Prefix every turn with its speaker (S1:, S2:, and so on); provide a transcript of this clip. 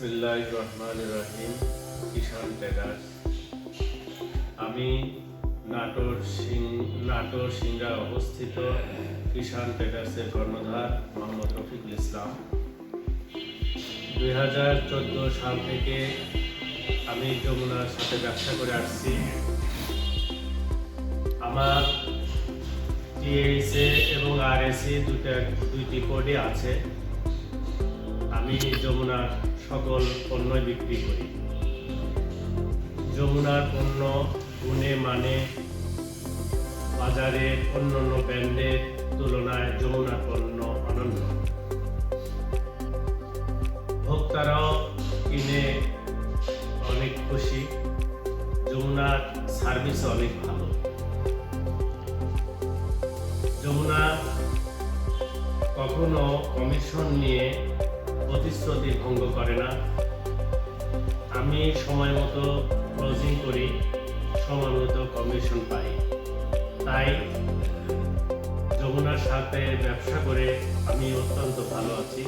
S1: বিসমিল্লাহ রহমান রহিম কিষান ট্রেডার্স আমি নাটোর সিং, নাটোর সিংড়া অবস্থিত কিষান ট্রেডার্সের কর্ণধার মোহাম্মদ রফিকুল ইসলাম। দুই হাজার চোদ্দ সাল থেকে আমি যমুনার সাথে ব্যবসা করে আসছি। আমার টিএইসএ এবং আরএসি দুটা দুইটি কোডই আছে। আমি যমুনার সকল পণ্যই বিক্রি করি। যমুনার পণ্য গুণে মানে বাজারে অন্য অন্য ব্র্যান্ডের তুলনায় যমুনার পণ্য অনন্য ভোক্তারাও কিনে অনেক খুশি। যমুনার সার্ভিস অনেক ভালো। যমুনা কখনো কমিশন নিয়ে প্রতিশ্রুতি ভঙ্গ করে না। আমি সময় মতো ক্লোজিং করি সময় কমিশন পাই। তাই যমুনার সাথে ব্যবসা করে আমি অত্যন্ত ভালো আছি।